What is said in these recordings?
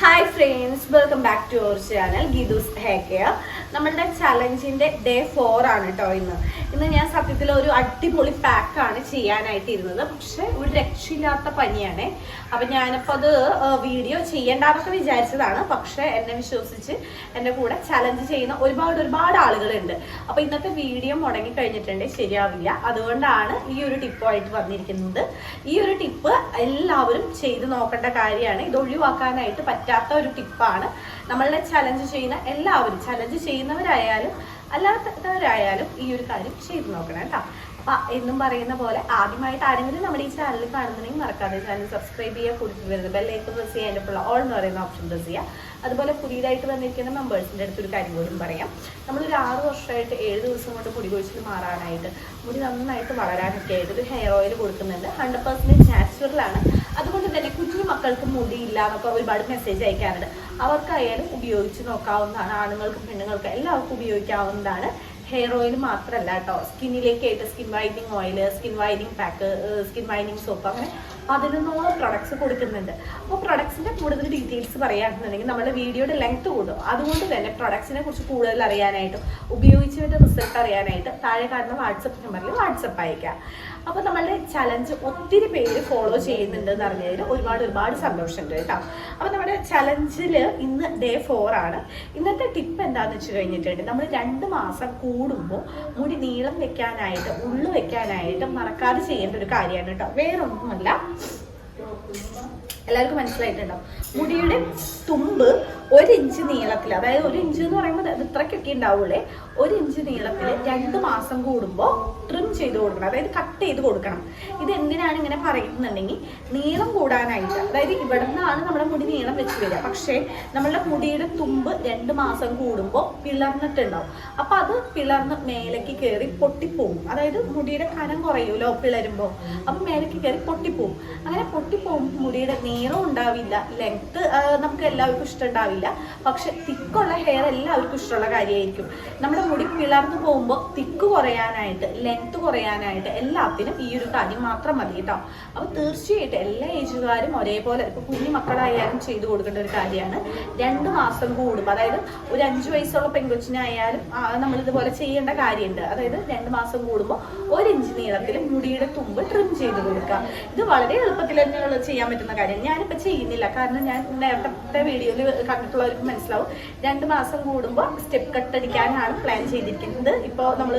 Hi friends welcome back to our channel Geethus hair care നമ്മളുടെ ചലഞ്ചിന്റെ day four ആണ് കേട്ടോ ഇന്ന്. ഇന്ന് ഞാൻ സത്യത്തിൽ ഒരു അടിപൊളി പാക്കാണ് ചെയ്യാനായിട്ട് ഇരുന്നത് പക്ഷെ ഒരു രക്ഷയില്ലാത്ത പനിയാണ്. അപ്പൊ ഞാനിപ്പോ അത് വീഡിയോ ചെയ്യേണ്ടെന്നൊക്കെ വിചാരിച്ചതാണ്. പക്ഷെ എന്നെ വിശ്വസിച്ച് എന്റെ കൂടെ ചലഞ്ച് ചെയ്യുന്ന ഒരുപാട് ഒരുപാട് ആളുകളുണ്ട്. അപ്പൊ ഇന്നത്തെ വീഡിയോ മുടങ്ങി കഴിഞ്ഞിട്ടുണ്ട് ശരിയാവില്ല. അതുകൊണ്ടാണ് ഈ ഒരു ടിപ്പുമായിട്ട് വന്നിരിക്കുന്നത്. ഈ ഒരു ടിപ്പ് എല്ലാവരും ചെയ്ത് നോക്കേണ്ട കാര്യമാണ്. ഇത് ഒഴിവാക്കാനായിട്ട് പറ്റാത്ത ഒരു ടിപ്പാണ് നമ്മളുടെ ചലഞ്ച് ചെയ്യുന്ന എല്ലാവരും ചലഞ്ച് ചെയ്യുന്നവരായാലും അല്ലാത്തവരായാലും ഈ ഒരു കാര്യം ചെയ്തു നോക്കണം കേട്ടോ. അപ്പൊ എന്നും പറയുന്ന പോലെ ആദ്യമായിട്ട് ആരെങ്കിലും നമ്മുടെ ഈ ചാനൽ കാണുന്നുണ്ടെങ്കിൽ മറക്കാതെ ചാനൽ സബ്സ്ക്രൈബ് ചെയ്യുക കൂടുതൽ വരുന്നത് ബെല്ലൈക്കൺ പ്രസ് ചെയ്യുക അതിന്റെ ഉള്ള ഓൾ എന്ന് പറയുന്ന ഓപ്ഷൻ പ്രസ് ചെയ്യുക. അതുപോലെ പുതിയതായിട്ട് വന്നിരിക്കുന്ന മെമ്പേഴ്സിന്റെ അടുത്തൊരു കാര്യം കൂടി പറയാം. നമ്മളൊരു ആറ് വർഷമായിട്ട് ഏഴ് ദിവസം കൊണ്ട് മുടി കൊഴിച്ചിൽ മാറാനായിട്ട് മുടി നന്നായിട്ട് വളരാനൊക്കെ ആയിട്ട് ഒരു ഹെയർ ഓയിൽ കൊടുക്കുന്നുണ്ട്. ഹൺഡ്രഡ് പെർസെന്റേജ് നാച്ചുറലാണ് അതുകൊണ്ട് തന്നെ കുഞ്ഞു മക്കൾക്ക് മുടിയില്ല എന്നൊക്കെ ഒരുപാട് മെസ്സേജ് അയക്കാറുണ്ട്. അവർക്കായാലും ഉപയോഗിച്ച് നോക്കാവുന്നതാണ് ആണുങ്ങൾക്കും പെണ്ണുങ്ങൾക്കും എല്ലാവർക്കും ഉപയോഗിക്കാവുന്നതാണ്. ഹെയർ ഓയിൽ മാത്രമല്ല കേട്ടോ സ്കിന്നിലേക്ക് skin whitening oil skin whitening pack skin whitening soap അങ്ങനെ പതിനൊന്നോളം പ്രൊഡക്ട്സ് കൊടുക്കുന്നുണ്ട്. അപ്പോൾ പ്രൊഡക്ട്സിന്റെ കൂടുതൽ ഡീറ്റെയിൽസ് പറയുകയാണെന്നുണ്ടെങ്കിൽ നമ്മുടെ വീഡിയോയുടെ ലെങ്ത് കൂടും. അതുകൊണ്ട് തന്നെ പ്രൊഡക്ട്സിനെ കുറിച്ച് കൂടുതൽ അറിയാനായിട്ടും ഉപയോഗിച്ചതിന്റെ റിസൾട്ട് അറിയാനായിട്ട് താഴെ കാണുന്ന വാട്സപ്പ് നമ്പറിൽ വാട്സപ്പ് അയക്കാം. അപ്പോൾ നമ്മളുടെ ചലഞ്ച് ഒത്തിരി പേര് ഫോളോ ചെയ്യുന്നുണ്ട് എന്ന് അറിഞ്ഞതിൽ ഒരുപാട് ഒരുപാട് സന്തോഷമുണ്ട് കേട്ടോ. അപ്പോൾ നമ്മുടെ ചലഞ്ചിൽ ഇന്ന് ഡേ ഫോർ ആണ്. ഇന്നത്തെ ടിപ്പ് എന്താണെന്ന് വെച്ച് കഴിഞ്ഞിട്ടുണ്ട്. നമ്മൾ രണ്ട് മാസം കൂടുമ്പോൾ മുടി നീളം വെക്കാനായിട്ട് ഉള്ളു വെക്കാനായിട്ട് മറക്കാതെ ചെയ്യേണ്ട ഒരു കാര്യമാണ് കേട്ടോ. വേറൊന്നുമല്ല. എല്ലാവർക്കും മനസ്സിലായിട്ടുണ്ടാവും മുടിയുടെ തുമ്പ് ഒരു ഇഞ്ച് നീളത്തിൽ അതായത് ഒരു ഇഞ്ച് എന്ന് പറയുമ്പോൾ അത് ഉണ്ടാവുള്ളേ ഒരു ഇഞ്ച് നീളത്തിൽ രണ്ട് മാസം കൂടുമ്പോൾ ട്രിം ചെയ്ത് കൊടുക്കണം. അതായത് കട്ട് ചെയ്ത് കൊടുക്കണം. ഇത് എന്തിനാണ് ഇങ്ങനെ പറയുന്നുണ്ടെങ്കിൽ നീളം കൂടാനായിട്ട് അതായത് ഇവിടെ നിന്നാണ് നമ്മുടെ മുടി നീളം വെച്ച് വരിക. പക്ഷേ നമ്മളുടെ മുടിയുടെ തുമ്പ് രണ്ട് മാസം കൂടുമ്പോൾ പിളർന്നിട്ടുണ്ടാവും. അപ്പം അത് പിളർന്ന് മേലേക്ക് കയറി പൊട്ടിപ്പോവും അതായത് മുടിയുടെ കനം കുറയുമല്ലോ പിളരുമ്പോൾ അപ്പം മേലേക്ക് കയറി പൊട്ടിപ്പോവും അങ്ങനെ പൊട്ടിപ്പോവും മുടിയുടെ നീളം ഉണ്ടാവില്ല. ലെങ്ത് നമുക്ക് എല്ലാവർക്കും ഇഷ്ടമുണ്ടാവില്ല പക്ഷെ തിക്കുള്ള ഹെയർ എല്ലാവർക്കും ഇഷ്ടമുള്ള കാര്യമായിരിക്കും. നമ്മുടെ മുടി പിളർന്നു പോകുമ്പോൾ തിക്ക് കുറയാനായിട്ട് ലെങ്ത് കുറയാനായിട്ട് എല്ലാത്തിനും ഈ ഒരു കാര്യം മാത്രം മതി കേട്ടോ. അപ്പോൾ തീർച്ചയായിട്ടും എല്ലാ ഏജുകാരും ഒരേപോലെ ഇപ്പോൾ കുഞ്ഞു മക്കളായാലും ചെയ്തു കൊടുക്കേണ്ട ഒരു കാര്യമാണ്. രണ്ട് മാസം കൂടുമ്പോൾ അതായത് ഒരു അഞ്ച് വയസ്സുള്ള പെൺകൊച്ചിനായാലും നമ്മൾ ഇതുപോലെ ചെയ്യേണ്ട കാര്യമുണ്ട്. അതായത് രണ്ട് മാസം കൂടുമ്പോൾ ഒരു ഇഞ്ച് നീളത്തിൽ മുടിയുടെ തുമ്പ് ട്രിം ചെയ്ത് കൊടുക്കുക. ഇത് വളരെ എളുപ്പത്തിൽ തന്നെ ചെയ്യാൻ പറ്റുന്ന കാര്യമാണ്. ഞാനിപ്പോൾ ചെയ്യുന്നില്ല. കാരണം ഞാൻ നേരത്തെ വീഡിയോയിൽ കണ്ടിട്ടുള്ളവർക്ക് മനസ്സിലാവും. രണ്ട് മാസം കൂടുമ്പോൾ സ്റ്റെപ്പ് കട്ട് അടിക്കാനാണ് പ്ലാൻ ചെയ്തിരിക്കുന്നത്. ഇപ്പോൾ നമ്മൾ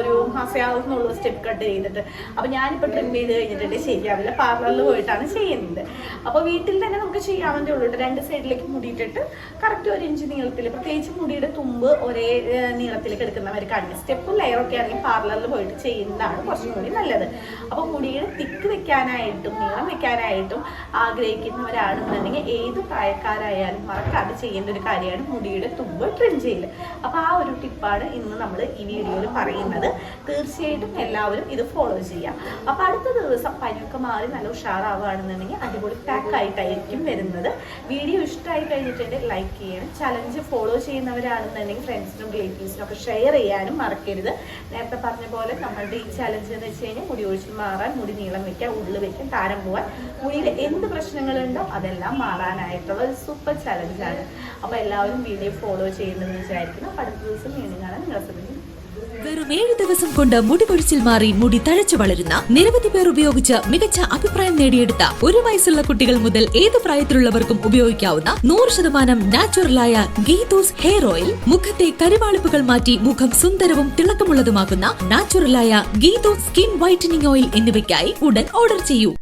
ഒരു മാസമാവുന്നുള്ളൂ സ്റ്റെപ്പ് കട്ട് ചെയ്തിട്ട്. അപ്പോൾ ഞാനിപ്പോൾ ട്രിം ചെയ്ത് കഴിഞ്ഞിട്ടുണ്ട്. ശരിയാവില്ല. പാർലറിൽ പോയിട്ടാണ് ചെയ്യുന്നത്. അപ്പോൾ വീട്ടിൽ തന്നെ നമുക്ക് ചെയ്യാവുന്നതേ ഉള്ളൂ രണ്ട് സൈഡിലേക്ക് മുടിയിട്ടിട്ട് കറക്റ്റ് ഒരു ഇഞ്ച് നീളത്തിൽ പ്രത്യേകിച്ച് മുടിയുടെ തുമ്പ് ഒരേ നീളത്തിലേക്ക് എടുക്കുന്നവർക്കാണ് സ്റ്റെപ്പും ലെയറൊക്കെ ആണെങ്കിൽ പാർലറിൽ പോയിട്ട് ചെയ്യുന്നതാണ് കുറച്ചും കൂടി നല്ലത്. അപ്പോൾ മുടിയുടെ തിക്ക് വെക്കാനായിട്ടും നീളം വെക്കാനായിട്ടും ആഗ്രഹിക്കുന്നവരാണെന്നുണ്ടെങ്കിൽ ഏത് പ്രായക്കാരായാലും മറക്കാതെ ചെയ്യേണ്ട ഒരു കാര്യമാണ് മുടിയുടെ തുമ്പ് ട്രിം ചെയ്യൽ. അപ്പോൾ ആ ഒരു ടിപ്പാണ് ഇന്ന് നമ്മൾ ഈ വീഡിയോയിൽ പറയുന്നത്. തീർച്ചയായിട്ടും എല്ലാവരും ഇത് ഫോളോ ചെയ്യാം. അപ്പോൾ അടുത്ത ദിവസം പനിയൊക്കെ മാറി നല്ല ഉഷാറാവുകയാണെന്നുണ്ടെങ്കിൽ അടിപൊളി പാക്ക് ആയിട്ടായിരിക്കും വരുന്നത്. വീഡിയോ ഇഷ്ടമായി കഴിഞ്ഞിട്ടുണ്ടെങ്കിൽ ലൈക്ക് ചെയ്യണം ചലഞ്ച് ഫോളോ ചെയ്യുന്നവരാണെന്നുണ്ടെങ്കിൽ ഫ്രണ്ട്സിനും റിലേറ്റീവ്സിനും ഒക്കെ ഷെയർ ചെയ്യാനും മറക്കരുത്. നേരത്തെ പറഞ്ഞ പോലെ നമ്മളുടെ ഈ ചലഞ്ച് എന്ന് വെച്ച് കഴിഞ്ഞാൽ മുടി ഒഴിച്ചു മാറാൻ മുടി നീളം വെക്കാൻ ഉള്ളിൽ വെക്കാൻ താരം പോവാൻ മുടിയിൽ എന്ത് പ്രശ്നങ്ങളുണ്ടോ? അതെല്ലാം മാറാനായിട്ടുള്ള ഒരു സൂപ്പർ ചലഞ്ചാണ് അപ്പോൾ എല്ലാവരും വീഡിയോ ഫോളോ ചെയ്യുന്നതെന്ന് വിചാരിക്കുന്നു. അടുത്ത ദിവസം വീണ്ടും കാണാൻ നിങ്ങളെ ശ്രദ്ധിക്കും വെറും ഏഴ് ദിവസം കൊണ്ട് മുടി കൊഴിച്ചിൽ മാറി മുടി തഴച്ചു വളരുന്ന നിരവധി പേർ ഉപയോഗിച്ച് മികച്ച അഭിപ്രായം നേടിയെടുത്ത ഒരു വയസ്സുള്ള കുട്ടികൾ മുതൽ ഏത് പ്രായത്തിലുള്ളവർക്കും ഉപയോഗിക്കാവുന്ന നൂറ് ശതമാനം നാച്ചുറലായ ഗീതൂസ് ഹെയർ ഓയിൽ മുഖത്തെ കരിവാളിപ്പുകൾ മാറ്റി മുഖം സുന്ദരവും തിളക്കമുള്ളതുമാക്കുന്ന നാച്ചുറലായ ഗീതൂസ് സ്കിൻ വൈറ്റനിങ് ഓയിൽ എന്നിവയ്ക്കായി ഉടൻ ഓർഡർ ചെയ്യൂ.